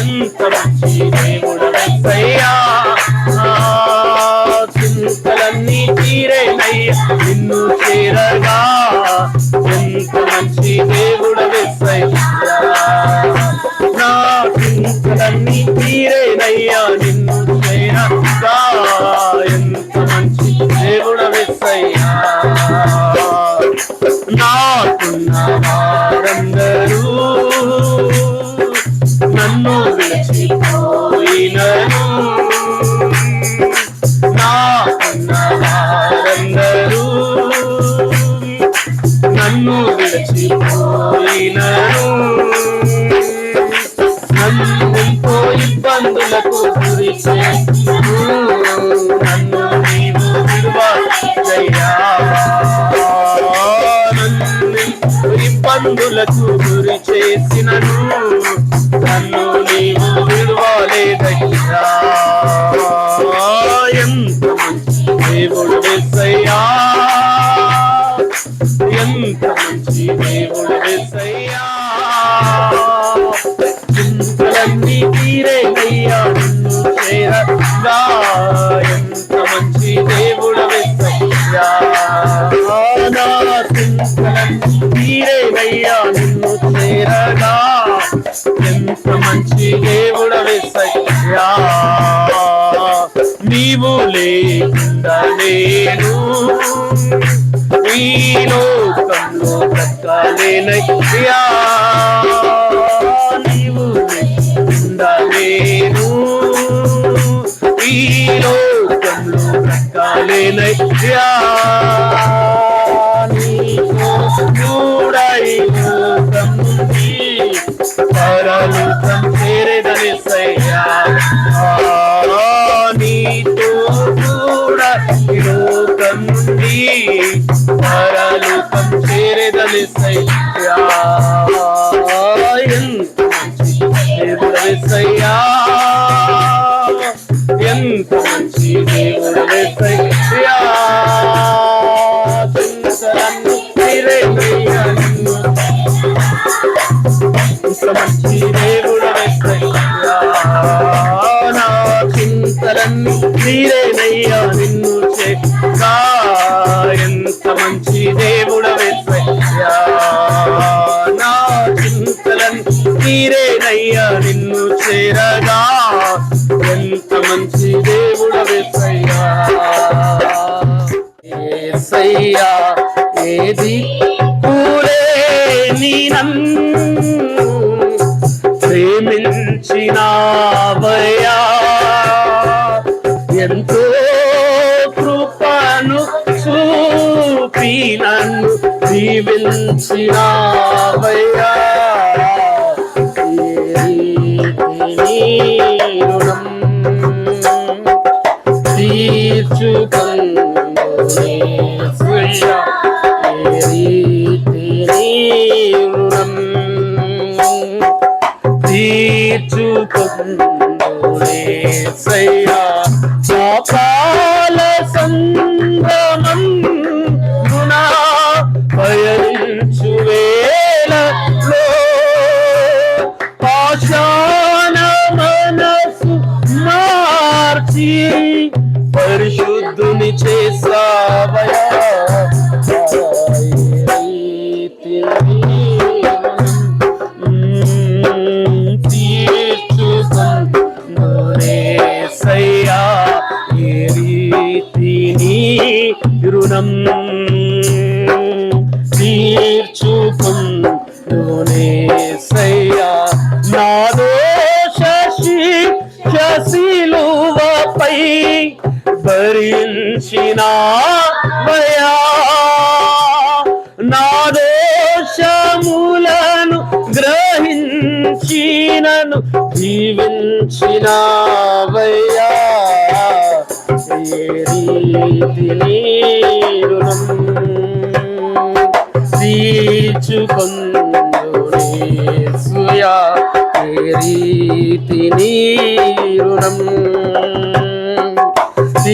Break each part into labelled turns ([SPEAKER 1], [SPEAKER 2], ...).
[SPEAKER 1] ఎంత మంచి దేవుడు చింతలన్నీ తీరేనయ్యా నిన్ను చేరగా. ఎంత మంచి దేవుడు వెంకయ్యా నా చింతలన్నీ తీరేనయ్యా నిన్ను చేరగా. ఎంత నన్ను విడిచిపోయినను నాకున్న వారందరూ నన్ను విడిచిపోయినను నన్ను ఇబ్బందులకు గురి నన్ను నీవు నన్ను ఇబ్బందులకు ఎంత మంచి దేవుడు వేసయ్యా నిన్ను చేరగా ఎంత మంచి దేవుడు వేసయ్యా నీవు లేకుండా నేను ఈ లోకంలో బ్రతకలేనయ్యా బ్రతకలేనయ్యా నీకు చూడై లోకం నీతో కూడా ఈ లోకం పరలోకం ఇంత మంచి దేవుడు వెంకయ్యా. నా చింతలన్నీ తీరేనయ్యా నిన్ను చేగా ఎంత మంచి దేవుడు వెంకయ్యా. నా చింతలన్నీ నీరేనయ్యా నిన్ను చేరగా. ఎంత మంచి దేవుడు వెంకయ్యా. ఏసయ్యా ఏది? కూరే నీ నన్ను ఎంతో కృపను చూపి నన్ను దీవించినావయ్యా ఏ తీర్చుకొయ్యా చాపాల భరించిన భయా నా దోషములను గ్రహించినను జీవించిన భయా. ఏ రీతి నీరుణం తీర్చుకొందునేసుయా. ఏ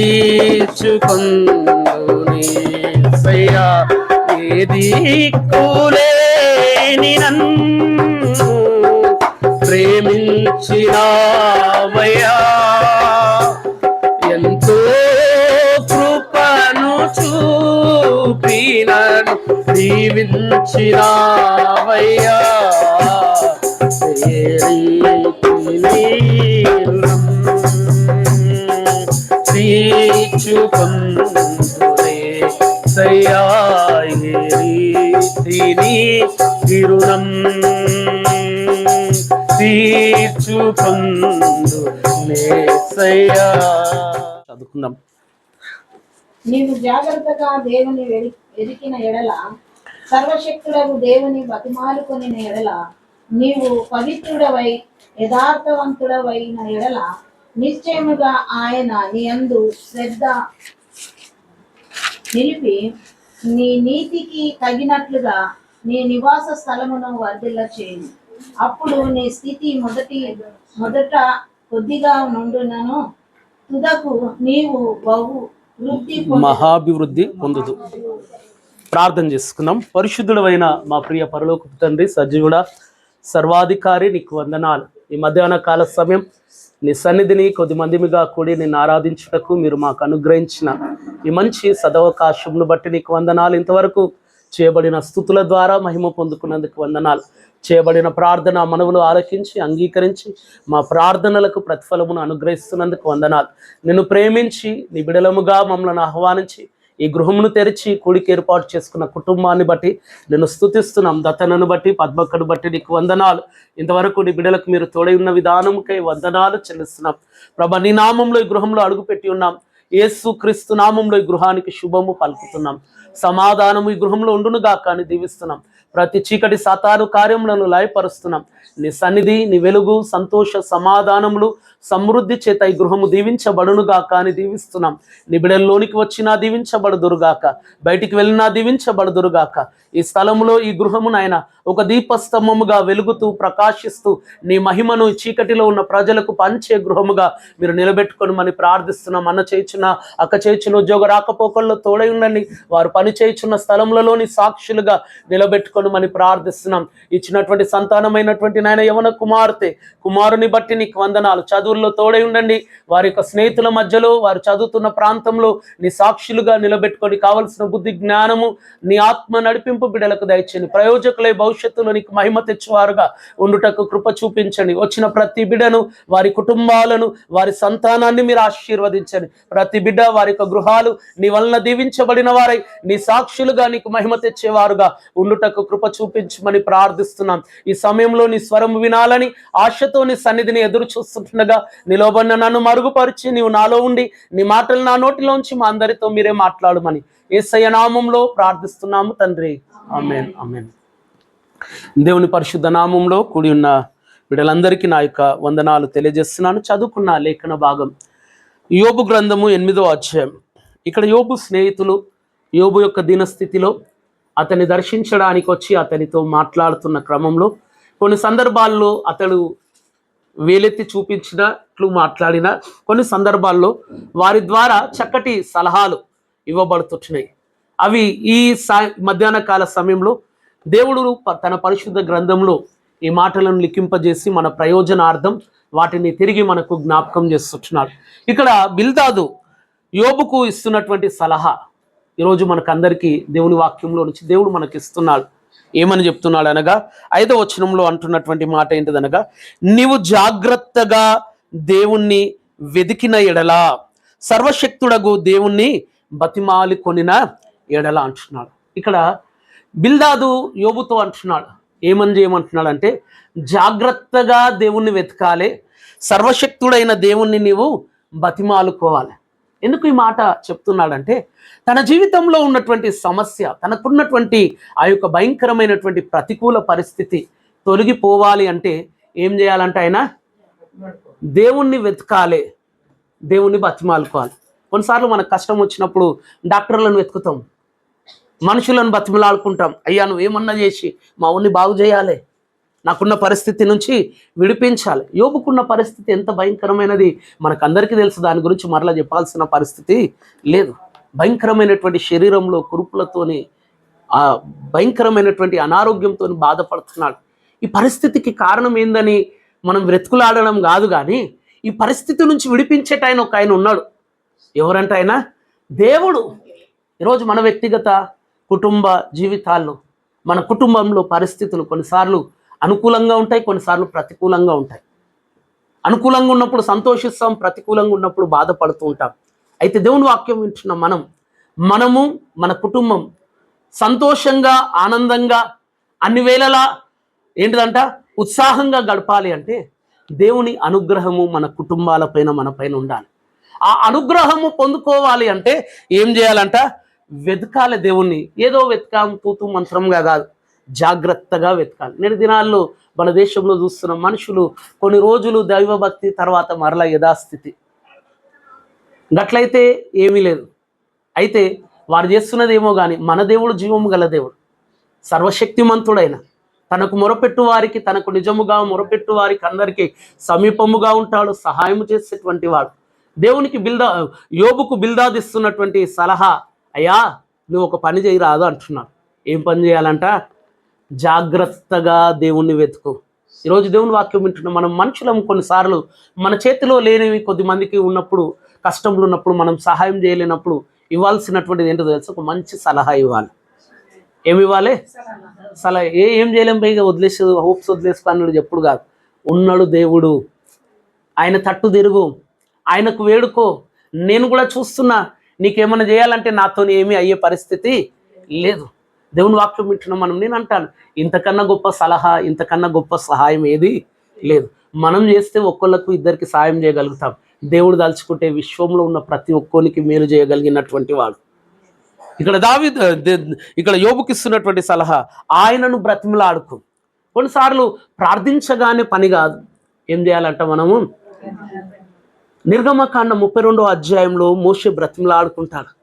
[SPEAKER 1] ఏది కూలేని నన్ను ప్రేమించినావయ్యా. ఎంతో కృపను చూపినను దీవించినావయ్యా. తీర్చుకుందురే సయ్యాయి రీతిని తిరుణం చదువుకుందాం.
[SPEAKER 2] నీవు జాగ్రత్తగా దేవుని వెరి- ఎడల సర్వశక్తులకు దేవుని బతిమాలుకొని ఎడల నీవు పవిత్రుడవై యథార్థవంతుడవైన ఎడల నిశ్చయముగా ఆయన నీ అందు శ్రద్ధ నిలిపి నీ నీతికి తగినట్లుగా నీ నివాస స్థలమును వర్ధిల్ల చేయను అప్పుడు నీ స్థితి మొదటి మొదట కొద్దిగా నుండునను. తుదకు నీవు బహు వృద్ధి
[SPEAKER 1] మహాభివృద్ధి పొందుదు. ప్రార్థన చేసుకుందాం. పరిశుద్ధుడమైన మా ప్రియ పరలోక తండ్రి సజీవుడ సర్వాధికారి నీకు వందనాలు. ఈ మధ్యాహ్న కాల సమయం నీ సన్నిధిని కొద్దిమందిమిగా కూడి నిన్ను ఆరాధించుటకు మీరు మాకు అనుగ్రహించిన ఈ మంచి సదవకాశంను బట్టి నీకు వందనాలు. ఇంతవరకు చేయబడిన స్థుతుల ద్వారా మహిమ పొందుకున్నందుకు వందనాలు. చేయబడిన ప్రార్థన మనవులు ఆలకించి అంగీకరించి మా ప్రార్థనలకు ప్రతిఫలమును అనుగ్రహిస్తున్నందుకు వందనాలు. నిన్ను ప్రేమించి నీ బిడలముగా మమ్మల్ని ఆహ్వానించి ఈ గృహమును తెరిచి కూడికి ఏర్పాటు చేసుకున్న కుటుంబాన్ని బట్టి నేను స్థుతిస్తున్నాం. దత్తనను బట్టి పద్మక్కను బట్టి నీకు వందనాలు. ఇంతవరకు నీ బిడలకు మీరు తోడై ఉన్న విధానముకై వందనాలు చెల్లిస్తున్నాం. ప్రభా నీ నామంలో ఈ గృహంలో అడుగుపెట్టి ఉన్నాం. యేసు క్రీస్తు నామంలో ఈ గృహానికి శుభము పలుకుతున్నాం. సమాధానము ఈ గృహంలో ఉండును గాక అని దీవిస్తున్నాం. ప్రతి చీకటి సాతాను కార్యములను లయపరుస్తున్నాం. నీ సన్నిధి నీ వెలుగు సంతోష సమాధానములు సమృద్ధి చేత ఈ గృహము దీవించబడునుగాక అని దీవిస్తున్నాం. నిబిడల్లోనికి వచ్చినా దీవించబడుదురుగాక. బయటికి వెళ్ళినా దీవించబడుదురుగాక. ఈ స్థలములో ఈ గృహము నాయన ఒక దీపస్తంభముగా వెలుగుతూ ప్రకాశిస్తూ నీ మహిమను చీకటిలో ఉన్న ప్రజలకు పంచే గృహముగా మీరు నిలబెట్టుకొని మని ప్రార్థిస్తున్నాం. అన్న చేయించిన అక్క చేయించిన ఉద్యోగ రాకపోకల్లో తోడై ఉండండి. వారు పని చేయుచున్న స్థలములలోని సాక్షులుగా నిలబెట్టుకొని మని ప్రార్థిస్తున్నాం. ఇచ్చినటువంటి సంతానమైనటువంటి నాయన యవన కుమార్తె కుమారుని బట్టి నీకు వందనాలు. చదువు చదువుల్లో తోడై ఉండండి. వారి యొక్క స్నేహితుల మధ్యలో వారు చదువుతున్న ప్రాంతంలో నీ సాక్షులుగా నిలబెట్టుకొని కావలసిన బుద్ధి జ్ఞానము నీ ఆత్మ నడిపింపు బిడలకు దయచేయండి. ప్రయోజకులై భవిష్యత్తులో నీకు మహిమ తెచ్చువారుగా ఉండుటకు కృప చూపించండి. వచ్చిన ప్రతి బిడ్డను వారి కుటుంబాలను వారి సంతానాన్ని మీరు ఆశీర్వదించండి. ప్రతి బిడ్డ వారి యొక్క గృహాలు నీ వలన దీవించబడిన వారై నీ సాక్షులుగా నీకు మహిమ తెచ్చేవారుగా ఉండుటకు కృప చూపించమని ప్రార్థిస్తున్నాం. ఈ సమయంలో నీ స్వరం వినాలని ఆశతో నీ సన్నిధిని ఎదురు చూస్తుండగా నిలవబడిన నన్ను మరుగుపరిచి నీవు నాలో ఉండి నీ మాటలు నా నోటిలోంచి మా అందరితో మీరే మాట్లాడమని ఏసయ్య నామంలో ప్రార్థిస్తున్నాము తండ్రి. అమేన్ అమేన్ దేవుని పరిశుద్ధ నామంలో కూడి ఉన్న వీళ్ళందరికీ నా యొక్క వందనాలు తెలియజేస్తున్నాను. చదువుకున్న లేఖన భాగం యోబు గ్రంథము ఎనిమిదో అధ్యాయం. ఇక్కడ యోబు స్నేహితులు యోబు యొక్క దీనస్థితిలో అతన్ని దర్శించడానికి వచ్చి అతనితో మాట్లాడుతున్న క్రమంలో కొన్ని సందర్భాల్లో అతడు వేలెత్తి చూపించినట్లు మాట్లాడిన కొన్ని సందర్భాల్లో వారి ద్వారా చక్కటి సలహాలు ఇవ్వబడుతున్నాయి అవి ఈ సా మధ్యాహ్న కాల సమయంలో దేవుడు ప- తన పరిశుద్ధ గ్రంథంలో ఈ మాటలను లిఖింపజేసి మన ప్రయోజనార్థం వాటిని తిరిగి మనకు జ్ఞాపకం చేస్తున్నాడు ఇక్కడ బిల్దాదు యోబుకు ఇస్తున్నటువంటి సలహా ఈరోజు మనకందరికీ దేవుని వాక్యంలో నుంచి దేవుడు మనకిస్తున్నాడు. ఏమని చెప్తున్నాడు అనగా ఐదో వచనంలో అంటున్నటువంటి మాట ఏంటిదనగా నీవు జాగ్రత్తగా దేవుణ్ణి వెదికిన ఎడలా సర్వశక్తుడగు దేవుణ్ణి బతిమాలి కొనిన ఎడల అంటున్నాడు. ఇక్కడ బిల్దాదు యోబుతో అంటున్నాడు. ఏమని చేయమంటున్నాడు అంటే జాగ్రత్తగా దేవుణ్ణి వెతకాలి సర్వశక్తుడైన దేవుణ్ణి నీవు బతిమాలుకోవాలి. ఎందుకు ఈ మాట చెప్తున్నాడంటే తన జీవితంలో ఉన్నటువంటి సమస్య తనకున్నటువంటి ఆ యొక్క భయంకరమైనటువంటి ప్రతికూల పరిస్థితి తొలగిపోవాలి అంటే ఏం చేయాలంటే ఆయన దేవుణ్ణి వెతకాలి దేవుణ్ణి బతిమాలుకోవాలి. కొన్నిసార్లు మనకు కష్టం వచ్చినప్పుడు డాక్టర్లను వెతుకుతాం మనుషులను బతిమలాడుకుంటాం. అయ్యా నువ్వు ఏమన్నా చేసి మా ఊరిని బాగు చేయాలి. నాకున్న పరిస్థితి నుంచి విడిపించాలి. యోబుకున్న పరిస్థితి ఎంత భయంకరమైనది మనకందరికీ తెలుసు. దాని గురించి మరలా చెప్పాల్సిన పరిస్థితి లేదు. భయంకరమైనటువంటి శరీరంలో కురుపులతోని ఆ భయంకరమైనటువంటి అనారోగ్యంతో బాధపడుతున్నాడు. ఈ పరిస్థితికి కారణం ఏందని మనం వెతుకులాడడం కాదు కానీ ఈ పరిస్థితి నుంచి విడిపించేట ఆయన ఒక ఆయన ఉన్నాడు. ఎవరంటే ఆయన? దేవుడు. ఈరోజు మన వ్యక్తిగత కుటుంబ జీవితాల్లో మన కుటుంబంలో పరిస్థితులు కొన్నిసార్లు అనుకూలంగా ఉంటాయి కొన్నిసార్లు ప్రతికూలంగా ఉంటాయి. అనుకూలంగా ఉన్నప్పుడు సంతోషిస్తాం ప్రతికూలంగా ఉన్నప్పుడు బాధపడుతూ ఉంటాం. అయితే దేవుని వాక్యం వింటున్న మనం మనము మన కుటుంబం సంతోషంగా ఆనందంగా అన్ని వేళలా ఏంటిదంట? ఉత్సాహంగా గడపాలి అంటే దేవుని అనుగ్రహము మన కుటుంబాలపైన మన పైన ఉండాలి. ఆ అనుగ్రహము పొందుకోవాలి అంటే ఏం చేయాలంట? వెతకాలి దేవుణ్ణి. ఏదో వెతకాం తూతు మంత్రంగా కాదు. జాగ్రత్తగా వెతకాలి. నేటి దినాల్లో మన దేశంలో చూస్తున్న మనుషులు కొన్ని రోజులు దైవభక్తి తర్వాత మరల యథాస్థితి. గట్లయితే ఏమీ లేదు. అయితే వారు చేస్తున్నదేమో కానీ మన దేవుడు జీవము గల దేవుడు. సర్వశక్తిమంతుడైన తనకు మొరపెట్టు వారికి తనకు నిజముగా మొరపెట్టు వారికి అందరికీ సమీపముగా ఉంటాడు సహాయం చేసేటువంటి వాడు. దేవునికి బిల్దా యోగుకు బిల్దాదిస్తున్నటువంటి సలహా అయ్యా నువ్వు ఒక పని చేయరాదు అంటున్నాడు. ఏం పని చేయాలంట? జాగ్రత్తగా దేవుణ్ణి వెతుకు. ఈరోజు దేవుని వాక్యం వింటున్నాం మనం మనుషులం కొన్నిసార్లు మన చేతిలో లేనివి కొద్ది మందికి ఉన్నప్పుడు కష్టంలో ఉన్నప్పుడు మనం సహాయం చేయలేనప్పుడు ఇవ్వాల్సినటువంటిది ఏంటో తెలుసు? ఒక మంచి సలహా ఇవ్వాలి. ఏమి ఇవ్వాలి? సలహా. ఏ ఏం చేయలేం పైగా వదిలేసి హోప్స్ వదిలేసుకున్నాడు ఎప్పుడు కాదు. ఉన్నాడు దేవుడు. ఆయన తట్టు తిరుగు. ఆయనకు వేడుకో. నేను కూడా చూస్తున్నా. నీకేమైనా చేయాలంటే నాతో ఏమీ అయ్యే పరిస్థితి లేదు. దేవుని వాక్యం వింటున్నాం మనం నేను అంటాను ఇంతకన్నా గొప్ప సలహా ఇంతకన్నా గొప్ప సహాయం ఏది లేదు. మనం చేస్తే ఒక్కళ్ళకు ఇద్దరికి సాయం చేయగలుగుతాం. దేవుడు దాల్చుకుంటే విశ్వంలో ఉన్న ప్రతి ఒక్కరికి మేలు చేయగలిగినటువంటి వాడు. ఇక్కడ దావి ఇక్కడ యోబుకిస్తున్నటువంటి సలహా ఆయనను బ్రతిమలాడుకు. కొన్నిసార్లు ప్రార్థించగానే పని కాదు. ఏం చేయాలంట మనము? నిర్గమకాండ ముప్పై రెండో అధ్యాయంలో మోసే బ్రతిమలాడుకుంటాడు.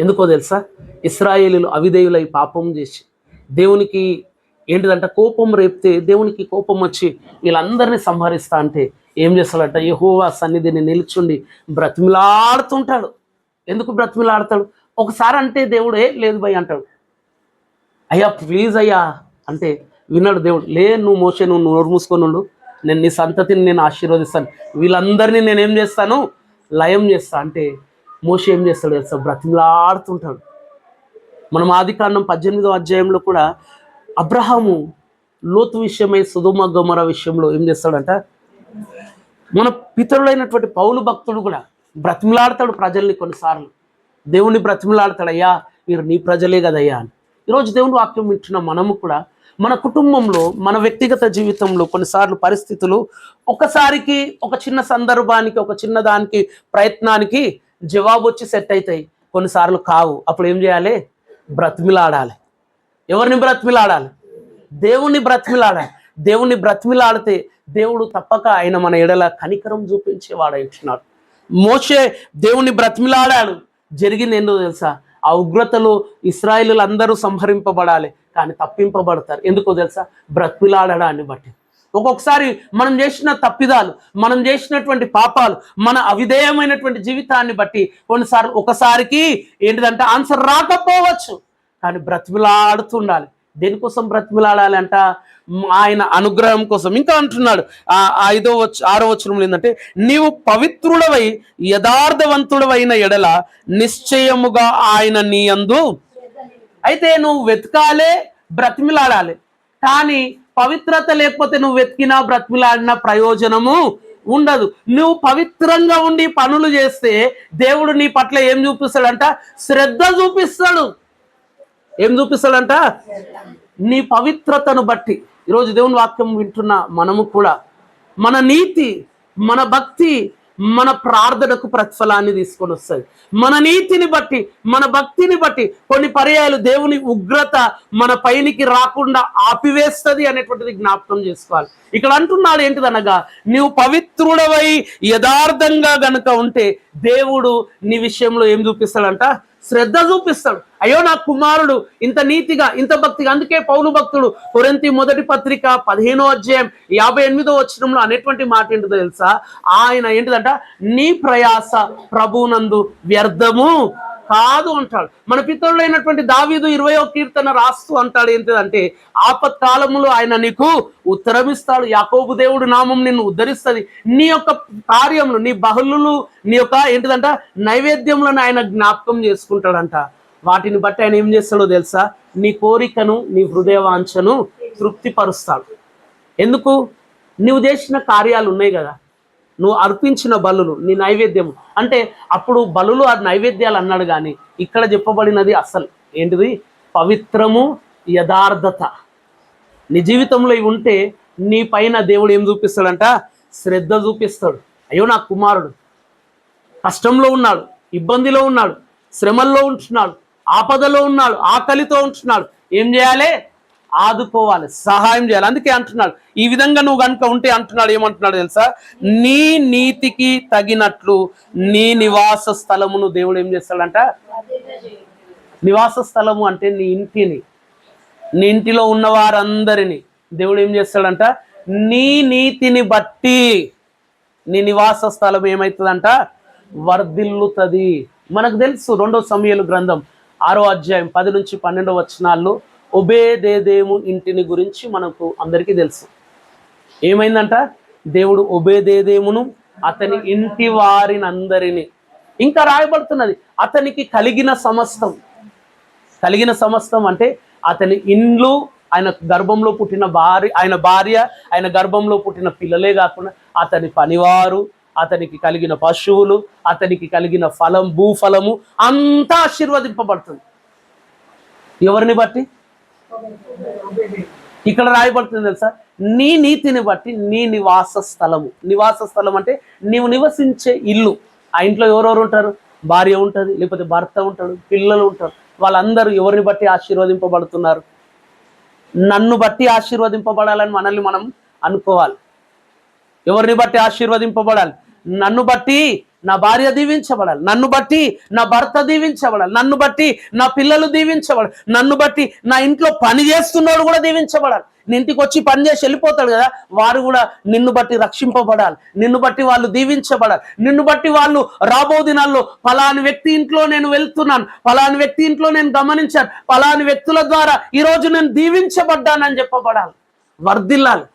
[SPEAKER 1] ఎందుకో తెలుసా? ఇస్రాయేలీలు అవిధేయులై పాపం చేసి దేవునికి ఏంటిదంట? కోపం రేపితే దేవునికి కోపం వచ్చి వీళ్ళందరినీ సంహరిస్తా అంటే ఏం చేస్తాడంట? యహోవా సన్నిధిని నిల్చుండి బ్రతిమిలాడుతుంటాడు. ఎందుకు బ్రతిమిలాడతాడు? ఒకసారి అంటే దేవుడే లేదు భయ్ అంటాడు. అయ్యా ప్లీజ్ అయ్యా అంటే విన్నాడు దేవుడు. లే నువ్వు మోసే నువ్వు నోరు మూసుకొని ఉండు. నేను నీ సంతతిని నేను ఆశీర్వదిస్తాను. వీళ్ళందరినీ నేనేం చేస్తాను? లయం చేస్తా అంటే మోస ఏం చేస్తాడు తెలుసా? బ్రతిమలాడుతుంటాడు. మనం ఆదికాండం పద్దెనిమిదో అధ్యాయంలో కూడా అబ్రహాము లోతు విషయమై సుధుమ గమర విషయంలో ఏం చేస్తాడంట? మన పితరులైనటువంటి పౌలు భక్తుడు కూడా బ్రతిమలాడతాడు ప్రజల్ని కొన్నిసార్లు. దేవుని బ్రతిమలాడతాడయ్యా మీరు నీ ప్రజలే కదయ్యా అని. ఈరోజు దేవుని వాక్యం వింటున్న మనము కూడా మన కుటుంబంలో మన వ్యక్తిగత జీవితంలో కొన్నిసార్లు పరిస్థితులు ఒకసారికి ఒక చిన్న సందర్భానికి ఒక చిన్న దానికి ప్రయత్నానికి జవాబు వచ్చి సెట్ అవుతాయి. కొన్నిసార్లు కావు. అప్పుడు ఏం చేయాలి? బ్రతిమిలాడాలి. ఎవరిని బ్రతిమిలాడాలి? దేవుణ్ణి బ్రతిమిలాడాలి. దేవుణ్ణి బ్రతిమిలాడితే దేవుడు తప్పక ఆయన మన ఎడల కనికరం చూపించేవాడు ఇచ్చినాడు మోసే దేవుణ్ణి బ్రతిమిలాడాడు. జరిగింది ఏందో తెలుసా? ఆ ఉగ్రతలో ఇస్రాయిలు అందరూ సంహరింపబడాలి. కానీ తప్పింపబడతారు. ఎందుకో తెలుసా? బ్రతిమిలాడడాన్ని బట్టి. ఒక్కొక్కసారి మనం చేసిన తప్పిదాలు మనం చేసినటువంటి పాపాలు మన అవిధేయమైనటువంటి జీవితాన్ని బట్టి కొన్నిసార్లు ఒకసారికి ఏంటిదంటే ఆన్సర్ రాకపోవచ్చు. కానీ బ్రతిమిలాడుతుండాలి దేనికోసం బ్రతిమిలాడాలి అంట? ఆయన అనుగ్రహం కోసం. ఇంకా అంటున్నాడు ఆ ఆ ఐదో వచ్చ ఆరో వచనంలో ఏంటంటే నీవు పవిత్రుడవై యథార్థవంతుడవైన ఎడల నిశ్చయముగా ఆయన నీ అందు అయితే నువ్వు వెతకాలే బ్రతిమిలాడాలి. కానీ పవిత్రత లేకపోతే నువ్వు వెతికినా బ్రతిమిలాడిన ప్రయోజనము ఉండదు. నువ్వు పవిత్రంగా ఉండి పనులు చేస్తే దేవుడు నీ పట్ల ఏం చూపిస్తాడంట? శ్రద్ధ చూపిస్తాడు. ఏం చూపిస్తాడంట? నీ పవిత్రతను బట్టి. ఈరోజు దేవుని వాక్యం వింటున్న మనము కూడా మన నీతి మన భక్తి మన ప్రార్థనకు ప్రతిఫలాన్ని తీసుకొని వస్తుంది. మన నీతిని బట్టి మన భక్తిని బట్టి కొన్ని పర్యాయాలు దేవుని ఉగ్రత మన పైనికి రాకుండా ఆపివేస్తుంది అనేటువంటిది జ్ఞాపకం చేసుకోవాలి. ఇక్కడ అంటున్నాడు ఏంటిదనగా నీవు పవిత్రుడవై యథార్థంగా గనుక ఉంటే దేవుడు నీ విషయంలో ఏం చూపిస్తాడంట? శ్రద్ధ చూపిస్తాడు. అయ్యో నా కుమారుడు ఇంత నీతిగా ఇంత భక్తిగా అందుకే పౌలు భక్తుడు. కొరంతి మొదటి పత్రిక పదిహేనో అధ్యాయం యాభై ఎనిమిదో వచ్చినంలో అనేటువంటి మాట ఏంటో తెలుసా? ఆయన ఏంటిదంట? నీ ప్రయాస ప్రభునందు వ్యర్థము కాదు అంటాడు. మన పితరుడు అయినటువంటి దావీదు ఇరవయో కీర్తన రాస్తూ అంటాడు ఏంటిదంటే ఆపత్కాలములో ఆయన నీకు ఉత్తరమిస్తాడు. యాకోబు దేవుడు నామం నిన్ను ఉద్ధరిస్తుంది. నీ యొక్క కార్యములు నీ బహుళులు నీ యొక్క ఏంటిదంట? నైవేద్యములను ఆయన జ్ఞాపకం చేసుకుంటాడంట. వాటిని బట్టి ఆయన ఏం చేస్తాడో తెలుసా? నీ కోరికను నీ హృదయవాంఛను తృప్తిపరుస్తాడు. ఎందుకు? నువ్వు చేసిన కార్యాలు ఉన్నాయి కదా. నువ్వు అర్పించిన బలులు నీ నైవేద్యము అంటే అప్పుడు బలులు ఆ నైవేద్యాలు అన్నాడు కానీ ఇక్కడ చెప్పబడినది అసలు ఏంటిది? పవిత్రము యథార్థత. నీ జీవితంలో ఇవి ఉంటే నీ పైన దేవుడు ఏం చూపిస్తాడంట? శ్రద్ధ చూపిస్తాడు. అయ్యో నా కుమారుడు. కష్టంలో ఉన్నాడు ఇబ్బందిలో ఉన్నాడు శ్రమల్లో ఉంటున్నాడు. ఆపదలో ఉన్నాడు ఆకలితో ఉంటున్నాడు. ఏం చేయాలి? ఆదుకోవాలి సహాయం చేయాలి. అందుకే అంటున్నాడు ఈ విధంగా నువ్వు కనుక ఉంటే అంటున్నాడు ఏమంటున్నాడు తెలుసా? నీ నీతికి తగినట్లు నీ నివాస స్థలమును దేవుడు ఏం చేస్తాడంట? నివాస స్థలము అంటే నీ ఇంటిని నీ ఇంటిలో ఉన్న వారందరినీ దేవుడు ఏం చేస్తాడంట? నీ నీతిని బట్టి నీ నివాస స్థలం ఏమవుతుందంట వర్ధిల్లుతుంది. మనకు తెలుసు రెండో సమయాలు గ్రంథం. ఆరో అధ్యాయం పది నుంచి పన్నెండు వచనాల్లో ఒబేదేదేము ఇంటిని గురించి మనకు అందరికీ తెలుసు. ఏమైందంట? దేవుడు ఒబేదేదేమును అతని ఇంటి వారినందరినీ ఇంకా రాయబడుతున్నది. అతనికి కలిగిన సమస్తం. కలిగిన సమస్తం అంటే అతని ఇండ్లు ఆయన గర్భంలో పుట్టిన భార్య ఆయన భార్య ఆయన గర్భంలో పుట్టిన పిల్లలే కాకుండా అతని పనివారు అతనికి కలిగిన పశువులు అతనికి కలిగిన ఫలం భూఫలము అంతా ఆశీర్వదింపబడుతుంది. ఎవరిని బట్టి? ఇక్కడ రాయబడుతుంది తెలుసా? నీ నీతిని బట్టి నీ నివాస స్థలము. నివాస స్థలం అంటే నీవు నివసించే ఇల్లు. ఆ ఇంట్లో ఎవరెవరు ఉంటారు? భార్య ఉంటుంది లేకపోతే భర్త ఉంటాడు పిల్లలు ఉంటారు. వాళ్ళందరూ ఎవరిని బట్టి ఆశీర్వదింపబడుతున్నారు? నన్ను బట్టి ఆశీర్వదింపబడాలని మనల్ని మనం అనుకోవాలి. ఎవరిని బట్టి ఆశీర్వదింపబడాలి? నన్ను బట్టి నా భార్య దీవించబడాలి. నన్ను బట్టి నా భర్త దీవించబడాలి. నన్ను బట్టి నా పిల్లలు దీవించబడాలి. నన్ను బట్టి నా ఇంట్లో పని చేస్తున్నాడు కూడా దీవించబడాలి. నీ ఇంటికి వచ్చి పని చేసి వెళ్ళిపోతాడు కదా వారు కూడా నిన్ను బట్టి రక్షింపబడాలి. నిన్ను బట్టి వాళ్ళు దీవించబడాలి. నిన్ను బట్టి వాళ్ళు రాబో దినాల్లో ఫలాని వ్యక్తి ఇంట్లో నేను వెళ్తున్నాను ఫలాని వ్యక్తి ఇంట్లో నేను గమనించాను ఫలాని వ్యక్తుల ద్వారా ఈరోజు నేను దీవించబడ్డానని చెప్పబడాలి. వర్దిల్లాలి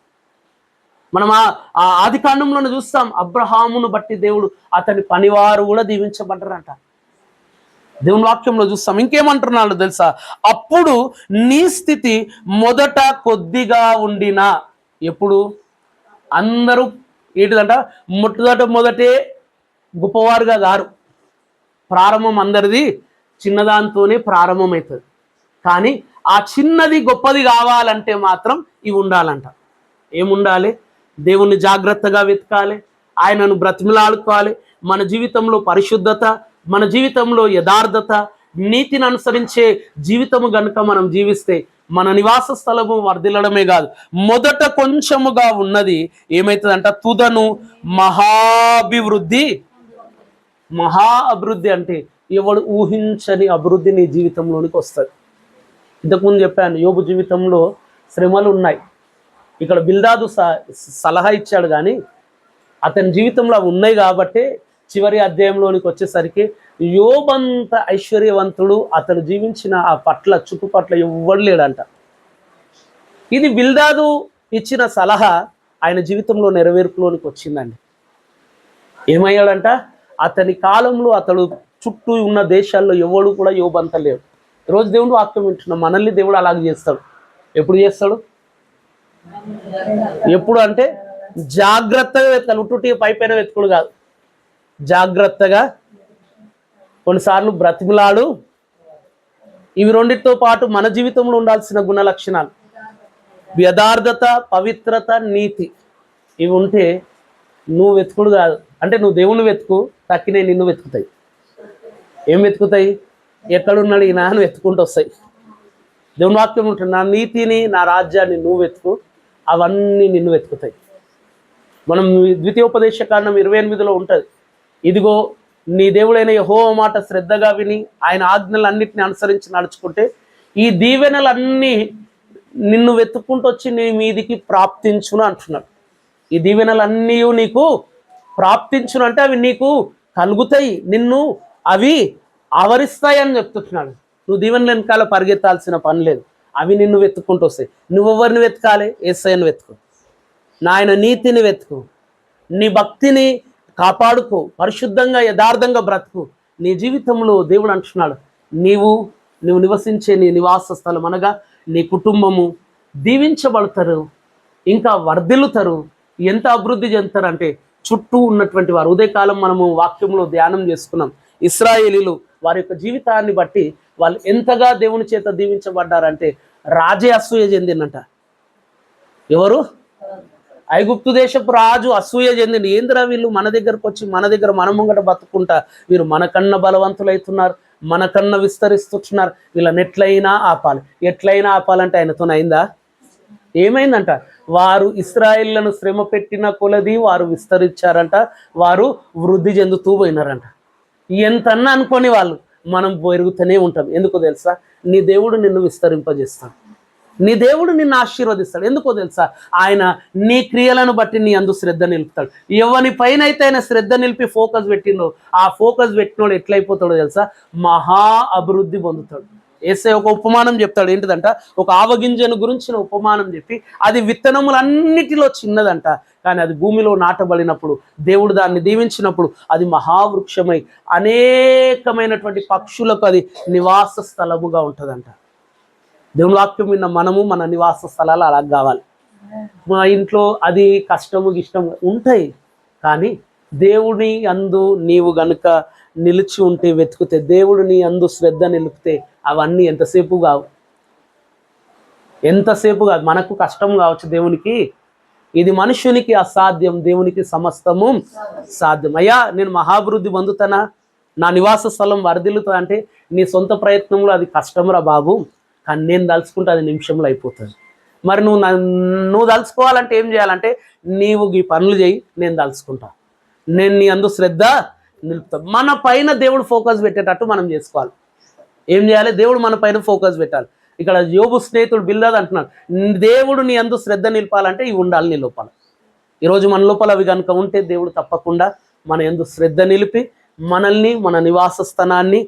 [SPEAKER 1] మనం ఆ ఆది కాండంలోనే చూస్తాం అబ్రహామును బట్టి దేవుడు అతని పనివారు కూడా దీవించబడ్డారంట. దేవుని వాక్యంలో చూస్తాం ఇంకేమంటున్నాడు తెలుసా? అప్పుడు నీ స్థితి మొదట కొద్దిగా ఉండినా ఎప్పుడు? అందరూ ఏంటిదంట? మొట్టమొదట మొదటే గొప్పవారుగా గారు. ప్రారంభం అందరిది చిన్నదాంతోనే ప్రారంభమవుతుంది. కానీ ఆ చిన్నది గొప్పది కావాలంటే మాత్రం ఇవి ఉండాలంట. ఏముండాలి? దేవుణ్ణి జాగ్రత్తగా వెతకాలి. ఆయనను బ్రతిమలాడుకోవాలి. మన జీవితంలో పరిశుద్ధత మన జీవితంలో యథార్థత నీతిని అనుసరించే జీవితము గనుక మనం జీవిస్తే మన నివాస స్థలము వర్ధిల్లడమే కాదు. మొదట కొంచెముగా ఉన్నది ఏమవుతుందంట తుదను మహాభివృద్ధి. మహా అభివృద్ధి అంటే ఎవడు ఊహించని అభివృద్ధి నీ జీవితంలోనికి వస్తుంది. ఇంతకుముందు చెప్పాను యోగు జీవితంలో శ్రమలు ఉన్నాయి ఇక్కడ బిల్దాదు స- సలహా ఇచ్చాడు కానీ అతని జీవితంలో అవి ఉన్నాయి కాబట్టి చివరి అధ్యాయంలోనికి వచ్చేసరికి యోబంత ఐశ్వర్యవంతుడు అతను జీవించిన ఆ పట్ల చుట్టుపట్ల ఎవ్వడు లేడంట. ఇది బిల్దాదు ఇచ్చిన సలహా ఆయన జీవితంలో నెరవేర్పులోనికి వచ్చిందండి. ఏమయ్యాడంట? అతని కాలంలో అతడు చుట్టూ ఉన్న దేశాల్లో ఎవడు కూడా యోబంత లేడు. రోజు దేవుడు వాక్యం వింటున్నాం మనల్ని దేవుడు అలాగే చేస్తాడు. ఎప్పుడు చేస్తాడు? ఎప్పుడు అంటే జాగ్రత్తగా వెతకాలి. ఉట్టుటి పైపైన వెతుకుడు కాదు. జాగ్రత్తగా కొన్నిసార్లు బ్రతిమలాడు. ఇవి రెండింటితో పాటు మన జీవితంలో ఉండాల్సిన గుణ లక్షణాలు యథార్థత పవిత్రత నీతి ఇవి ఉంటే నువ్వు వెతుకుడు కాదు. అంటే నువ్వు దేవుని వెతుకు తక్కినే నిన్ను వెతుకుతాయి. ఏం వెతుకుతాయి? ఎక్కడున్నాడు ఈ నాన్న వెతుకుంటూ వస్తాయి. దేవుని వాక్యం ఉంటుంది నా నీతిని నా రాజ్యాన్ని నువ్వు వెతుకు. అవన్నీ నిన్ను వెతుకుతాయి. మనం ద్వితీయోపదేశ కాండం ఇరవై ఎనిమిదిలో ఉంటుంది. ఇదిగో నీ దేవుడైన యహో మాట శ్రద్ధగా విని ఆయన ఆజ్ఞలు ఆజ్ఞలన్నింటిని అనుసరించి నడుచుకుంటే ఈ దీవెనలన్నీ నిన్ను వెతుక్కుంటూ వచ్చి నీ మీదికి ప్రాప్తించును అంటున్నాడు. ఈ దీవెనలన్నీ నీకు ప్రాప్తించును అంటే అవి నీకు కలుగుతాయి నిన్ను అవి ఆవరిస్తాయని చెప్తున్నాడు. నువ్వు దీవెన వెనకాల పరిగెత్తాల్సిన పని లేదు. అవి నిన్ను వెతుక్కుంటూ వస్తాయి. నువ్వు ఎవరిని వెతకాలి? ఏసైని వెతుకు. నాయన నీతిని వెతుకు. నీ భక్తిని కాపాడుకో. పరిశుద్ధంగా యథార్థంగా బ్రతుకు. నీ జీవితంలో దేవుడు అంటున్నాడు నీవు నువ్వు నివసించే నీ నివాస స్థలం అనగా నీ కుటుంబము దీవించబడతారు ఇంకా వర్ధిల్లుతారు. ఎంత అభివృద్ధి చెందుతారు అంటే చుట్టూ ఉన్నటువంటి వారు. ఉదయకాలం మనము వాక్యంలో ధ్యానం చేసుకున్నాం. ఇస్రాయేలీలు వారి యొక్క జీవితాన్ని బట్టి వాళ్ళు ఎంతగా దేవుని చేత దీవించబడ్డారంటే రాజే అసూయ చెందిందంట. ఎవరు? ఐగుప్తు దేశపు రాజు అసూయ చెందింది. ఏందిరా వీళ్ళు మన దగ్గరకు వచ్చి మన దగ్గర మన ముంగట బతుకుంటా? వీరు మనకన్నా బలవంతులైతున్నారు మనకన్నా విస్తరిస్తున్నారు. వీళ్ళని ఎట్లయినా ఆపాలి. ఎట్లయినా ఆపాలంటే ఆయనతో అయిందా? ఏమైందంట? వారు ఇస్రాయిళ్ళను శ్రమ పెట్టిన కొలది వారు విస్తరించారంట. వారు వృద్ధి చెందుతూ పోయినారంట. ఎంతన్నా అనుకోని వాళ్ళు మనం పెరుగుతూనే ఉంటాం. ఎందుకో తెలుసా? నీ దేవుడు నిన్ను విస్తరింపజేస్తాడు. నీ దేవుడు నిన్ను ఆశీర్వదిస్తాడు. ఎందుకో తెలుసా? ఆయన నీ క్రియలను బట్టి నీ అందు శ్రద్ధ నిలుపుతాడు. ఎవరి పైన అయితే ఆయన శ్రద్ధ నిలిపి ఫోకస్ పెట్టిండో ఆ ఫోకస్ పెట్టినోడు ఎట్లయిపోతాడో తెలుసా? మహా అభివృద్ధి పొందుతాడు. ఏసే ఒక ఉపమానం చెప్తాడు. ఏంటిదంట? ఒక ఆవగింజను గురించిన ఉపమానం చెప్పి అది విత్తనములన్నిటిలో చిన్నదంట. కానీ అది భూమిలో నాటబడినప్పుడు దేవుడు దాన్ని దీవించినప్పుడు అది మహావృక్షమై అనేకమైనటువంటి పక్షులకు అది నివాస స్థలముగా ఉంటుందంట. దేవుని వాక్యం విన్న మనము మన నివాస స్థలాలు అలా కావాలి. మా ఇంట్లో అది కష్టము ఇష్టము ఉంటాయి. కానీ దేవుని అందు నీవు గనుక నిలిచి ఉంటే వెతుకుతే దేవుడు నీ అందు శ్రద్ధ నిలిపితే అవన్నీ ఎంతసేపు కావు. ఎంతసేపు కాదు. మనకు కష్టం కావచ్చు దేవునికి. ఇది మనుషునికి అసాధ్యం దేవునికి సమస్తము సాధ్యం. అయ్యా నేను మహాభివృద్ధి పొందుతానా? నా నివాస స్థలం వరదిల్లుతా అంటే నీ సొంత ప్రయత్నంలో అది కష్టంరా బాబు. కానీ నేను దలుచుకుంటే అది నిమిషంలో అయిపోతుంది. మరి నువ్వు నువ్వు దలుచుకోవాలంటే ఏం చేయాలంటే నీవు ఈ పనులు చేయి నేను దలుచుకుంటా నేను నీ అందు శ్రద్ధ నిలుపుతాం. మన పైన దేవుడు ఫోకస్ పెట్టేటట్టు మనం చేసుకోవాలి. ఏం చేయాలి? దేవుడు మన పైన ఫోకస్ పెట్టాలి. ఇక్కడ యోబు స్నేహితుడు బిల్దాద్ అంటున్నాడు దేవుడు నీ అందు శ్రద్ధ నిలపాలంటే ఇవి ఉండాలి నీ లోపల. ఈరోజు మన లోపల అవి కనుక ఉంటే దేవుడు తప్పకుండా మన ఎందు శ్రద్ధ నిలిపి మనల్ని మన నివాస స్థానాన్ని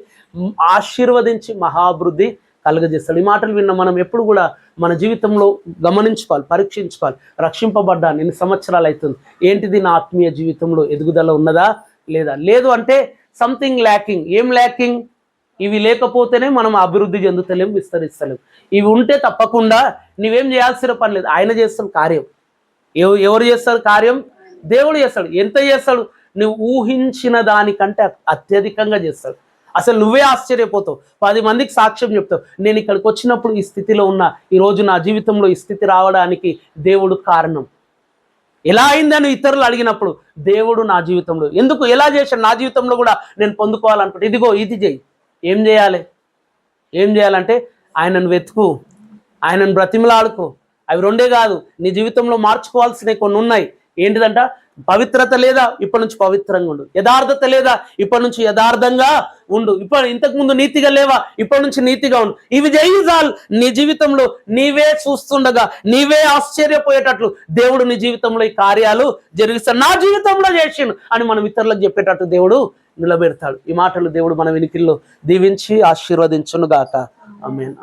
[SPEAKER 1] ఆశీర్వదించి మహాభివృద్ధి కలుగజేస్తాడు. ఈ మాటలు విన్న మనం ఎప్పుడు కూడా మన జీవితంలో గమనించుకోవాలి పరీక్షించుకోవాలి. రక్షింపబడ్డా ఎన్ని సంవత్సరాలు అవుతుంది? ఏంటిది నా ఆత్మీయ జీవితంలో ఎదుగుదల ఉన్నదా? లేదా లేదు అంటే సంథింగ్ ల్యాకింగ్ ఏం ల్యాకింగ్ ఇవి లేకపోతేనే మనం అభివృద్ధి చెందుతలేం విస్తరిస్తలేం. ఇవి ఉంటే తప్పకుండా నువ్వేం చేయాల్సిన పని లేదు. ఆయన చేస్తాడు కార్యం. ఎవరు చేస్తారు కార్యం? దేవుడు చేస్తాడు. ఎంత చేస్తాడు? నువ్వు ఊహించిన దానికంటే అత్యధికంగా చేస్తాడు. అసలు నువ్వే ఆశ్చర్యపోతావు. పది మందికి సాక్ష్యం చెప్తావు. నేను ఇక్కడికి వచ్చినప్పుడు ఈ స్థితిలో ఉన్నా. ఈరోజు నా జీవితంలో ఈ స్థితి రావడానికి దేవుడు కారణం. ఎలా అయిందని ఇతరులు అడిగినప్పుడు దేవుడు నా జీవితంలో ఎందుకు ఎలా చేశాడు? నా జీవితంలో కూడా నేను పొందుకోవాలనుకుంటే. ఇదిగో ఇది చేయి. ఏం చేయాలి? ఏం చేయాలంటే ఆయనను వెతుకు ఆయనను బ్రతిమలాడుకో. అవి రెండే కాదు నీ జీవితంలో మార్చుకోవాల్సినవి కొన్ని ఉన్నాయి. ఏంటిదంట? పవిత్రత లేదా? ఇప్పటి నుంచి పవిత్రంగా ఉండు. యథార్థత లేదా? ఇప్పటి నుంచి యథార్థంగా ఉండు. ఇప్పుడు ఇంతకుముందు నీతిగా లేవా? ఇప్పటి నుంచి నీతిగా ఉండు. ఇవి చేయి నీ జీవితంలో నీవే చూస్తుండగా నీవే ఆశ్చర్యపోయేటట్లు దేవుడు నీ జీవితంలో ఈ కార్యాలు జరిగిస్తాడు నా జీవితంలో చేసిండు అని మనం ఇతరులకు చెప్పేటట్టు దేవుడు నిలబెడతాడు. ఈ మాటలు దేవుడు మన వెనికిల్లో దీవించి ఆశీర్వదించును గాక ఆమేన్.